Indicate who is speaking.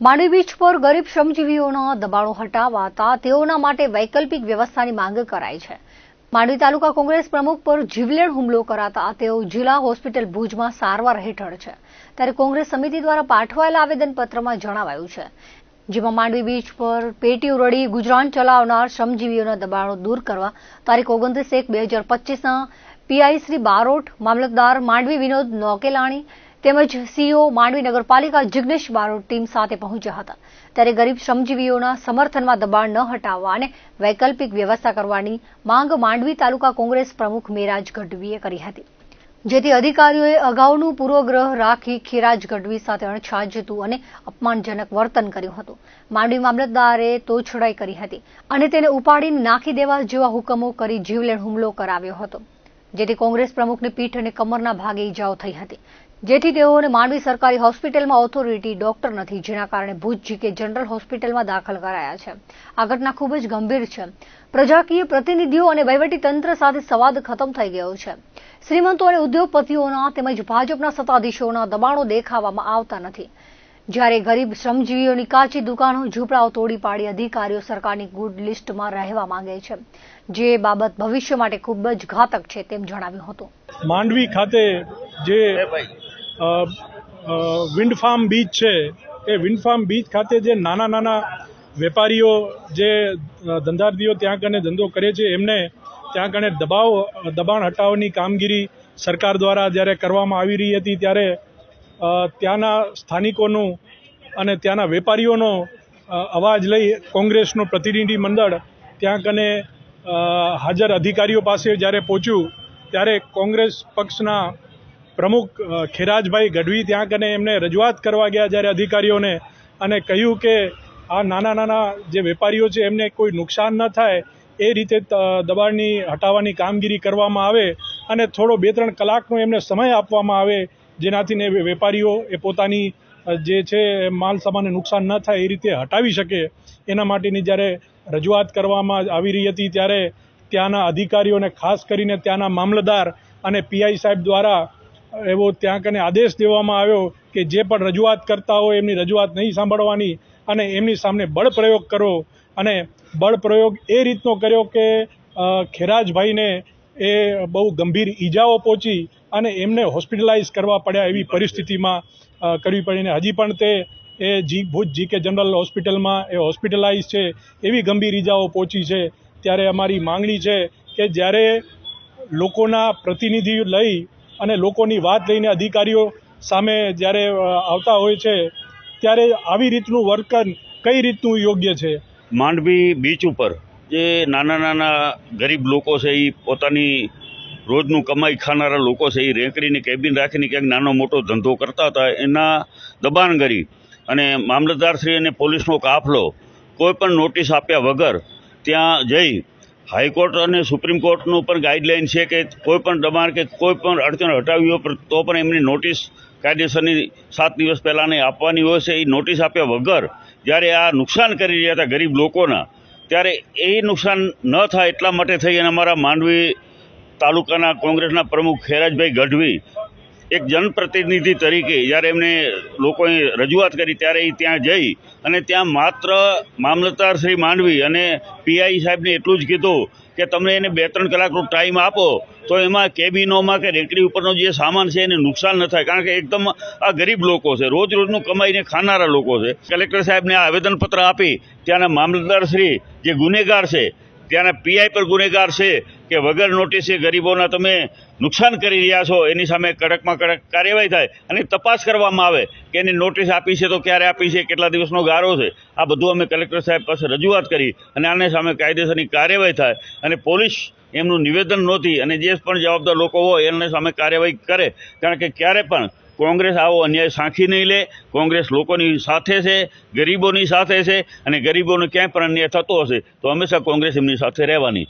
Speaker 1: Mandvi beach પર ગરીબ શ્રમજીવીઓના દબાણો હટાવાતા તેઓના માટે વૈકલ્પિક વ્યવસ્થાની માંગ કરાઈ છે. માંડવી તાલુકા કોંગ્રેસ પ્રમુખ પર જીવલેણ હુમલો કરાતા તેઓ જિલ્લા હોસ્પિટલ ભુજમાં સારવાર હેઠળ છે. ત્યારે કોંગ્રેસ સમિતિ દ્વારા પાઠવાયેલા આવેદનપત્રમાં જણાવાયું છે. જેમાં માંડવી બીચ પર પેટી ઉરડી ગુજરાન ચલાવનાર શ્રમજીવીઓના દબાણો દૂર કરવા તારીખ ઓગણત્રીસ એક બે હજાર પચીસના પીઆઈ શ્રી બારોટ, મામલતદાર માંડવી વિનોદ નોકેલાણી તેમજ સીઓ માંડવી નગરપાલિકા જિગ્નેશ બારોટ ટીમ સાથે પહોંચ્યા હતા. ત્યારે ગરીબ શ્રમજીવીઓના સમર્થનમાં દબાણ ન હટાવવા અને વૈકલ્પિક વ્યવસ્થા કરવાની માંગ માંડવી તાલુકા કોંગ્રેસ પ્રમુખ મેરાજ ગઢવીએ કરી હતી. જેથી અધિકારીઓએ અગાઉનું પૂર્વગ્રહ રાખી ખીરાજ ગઢવી સાથે અણછાજતું અને અપમાનજનક વર્તન કર્યું હતું. માંડવી મામલતદારે તોછડાઈ કરી હતી અને તેને ઉપાડીને નાખી દેવા જેવા હુકમો કરી જીવલેણ હુમલો કરાવ્યો હતો. જેથી કોંગ્રેસ પ્રમુખની પીઠ અને કમરના ભાગે ઈજાઓ થઈ હતી. જેથી તેઓને માંડવી સરકારી હોસ્પિટલમાં ઓથોરિટી ડોક્ટર નથી, જેના કારણે ભુજ જીકે જનરલ હોસ્પિટલમાં દાખલ કરાયા છે. આ ઘટના ખૂબ જ ગંભીર છે. પ્રજાકીય પ્રતિનિધિઓ અને તંત્ર સાથે સંવાદ ખતમ થઈ ગયો છે. શ્રીમંતો અને ઉદ્યોગપતિઓના તેમજ ભાજપના સત્તાધીશોના દબાણો દેખાવામાં આવતા નથી. જ્યારે ગરીબ શ્રમજીવીઓની કાચી દુકાનો, ઝૂંપડાઓ તોડી પાડી અધિકારીઓ સરકારની ગુડ લિસ્ટમાં રહેવા માંગે છે. જે બાબત ભવિષ્ય માટે ખૂબ જ ઘાતક છે તેમ જણાવ્યું હતું.
Speaker 2: માંડવી ખાતે જે વિન્ડ ફાર્મ બીચ છે, એ વિન્ડ ફાર્મ બીચ ખાતે જે નાના નાના વેપારીઓ જે ધંધાર્થીઓ ત્યાં કને ધંધો કરે છે, એમને ત્યાં કને દબાવ, દબાણ હટાવવાની કામગીરી સરકાર દ્વારા જ્યારે કરવામાં આવી રહી હતી ત્યારે ત્યાંના સ્થાનિકોનું અને ત્યાંના વેપારીઓનો અવાજ લઈ કોંગ્રેસનું પ્રતિનિધિ મંડળ ત્યાં કને હાજર અધિકારીઓ પાસે જ્યારે પહોંચ્યું, ત્યારે કોંગ્રેસ પક્ષના પ્રમુખ ખેરાજભાઈ ગઢવી ત્યાં કને એમને રજૂઆત કરવા ગયા જ્યારે અધિકારીઓને અને કહ્યું કે આ નાના નાના જે વેપારીઓ છે એમને કોઈ નુકસાન ન થાય, એ રીતે દબાણની હટાવવાની કામગીરી કરવામાં આવે અને થોડો બે ત્રણ કલાકનો એમને સમય આપવામાં આવે જેનાથી ને વેપારીઓ એ પોતાની જે છે માલ સામાનને નુકસાન ન થાય એ રીતે હટાવી શકે. એના માટેની જ્યારે રજૂઆત કરવામાં આવી રહી હતી ત્યારે ત્યાંના અધિકારીઓને ખાસ કરીને ત્યાંના મામલતદાર અને પીઆઈ સાહેબ દ્વારા એવો ત્યાં કને આદેશ દેવામાં આવ્યો કે જે પણ રજૂઆત કરતા હોય એમની રજૂઆત નહીં સાંભળવાની અને એમની સામે બળ પ્રયોગ કરો. અને બળ પ્રયોગ એ રીતનો કર્યો કે ખેરાજભાઈને એ બહુ ગંભીર ઈજાઓ પહોંચી અને એમને હોસ્પિટલાઇઝ કરવા પડ્યા એવી પરિસ્થિતિમાં કરવી પડીને હજી પણ તે, એ જી, ભુજ જીકે જનરલ હોસ્પિટલમાં એ હોસ્પિટલાઇઝ છે એવી ગંભીર ઈજાઓ પહોંચી છે. ત્યારે અમારી માંગણી છે કે જ્યારે લોકોના પ્રતિનિધિ લઈ અને લોકોની વાત લઈને અધિકારીઓ સામે જ્યારે આવતા હોય છે, ત્યારે આવી રીતનું વર્તન કઈ રીતનું યોગ્ય છે?
Speaker 3: માંડવી બીચ ઉપર જે નાના નાના ગરીબ લોકો છે એ પોતાની રોજનું કમાઈ ખાનારા લોકો છે એ રેંકડીને કેબિન રાખીને ક્યાંક નાનો મોટો ધંધો કરતા હતા, એના દબાણ કરી અને મામલતદારશ્રી અને પોલીસનો કાફલો કોઈ પણ નોટિસ આપ્યા વગર ત્યાં જઈ હાઈકોર્ટ અને સુપ્રીમ કોર્ટનું પણ ગાઈડલાઇન છે કે કોઈ પણ દબાણ કે કોઈ પણ અડચણ હટાવી હોય તો પણ એમની નોટિસ કાયદેસરની સાત દિવસ પહેલાંની આપવાની હોય છે. એ નોટિસ આપ્યા વગર જ્યારે આ નુકસાન કરી રહ્યા હતા ગરીબ લોકોના, ત્યારે એ નુકસાન ન થાય એટલા માટે થઈ અને અમારા માંડવી તાલુકાના કોંગ્રેસના પ્રમુખ ખેરાજભાઈ ગઢવી એક જનપ્રતિનિધિ તરીકે જ્યારે એમને લોકોએ રજૂઆત કરી ત્યારે એ ત્યાં જઈ અને ત્યાં માત્ર મામલતદાર શ્રી માંડવી અને પીઆઈ સાહેબને એટલું જ કીધું કે તમે એને બે ત્રણ કલાકનો ટાઈમ આપો, તો એમાં કેબિનોમાં કે રેકડી ઉપરનો જે સામાન છે એને નુકસાન ન થાય. કારણ કે એકદમ આ ગરીબ લોકો છે, રોજ રોજનું કમાઈને ખાનારા લોકો છે. કલેક્ટર સાહેબને આ આવેદનપત્ર આપી ત્યાંના મામલતદાર શ્રી જે ગુનેગાર છે, ત્યાંના પીઆઈ પર ગુનેગાર છે કે વગર નોટિસે ગરીબોના તમે નુકસાન કરી રહ્યા છો, એની સામે કડકમાં કડક કાર્યવાહી થાય અને તપાસ કરવામાં આવે કે એની નોટિસ આપી છે તો ક્યારે આપી છે, કેટલા દિવસનો ગાળો છે, આ બધું અમે કલેક્ટર સાહેબ પાસે રજૂઆત કરી અને આને સામે કાયદેસરની કાર્યવાહી થાય અને પોલીસ એમનું નિવેદન નહોતી અને જે પણ જવાબદાર લોકો હોય એમને સામે કાર્યવાહી કરે. કારણ કે ક્યારે પણ કોંગ્રેસ આવો અન્યાય સાંખી નહીં લે, કોંગ્રેસ લોકોની સાથે છે, ગરીબોની સાથે છે અને ગરીબોને ક્યાંય પણ અન્યાય થતો હશે, તો હંમેશા કોંગ્રેસ એમની સાથે રહેવાની.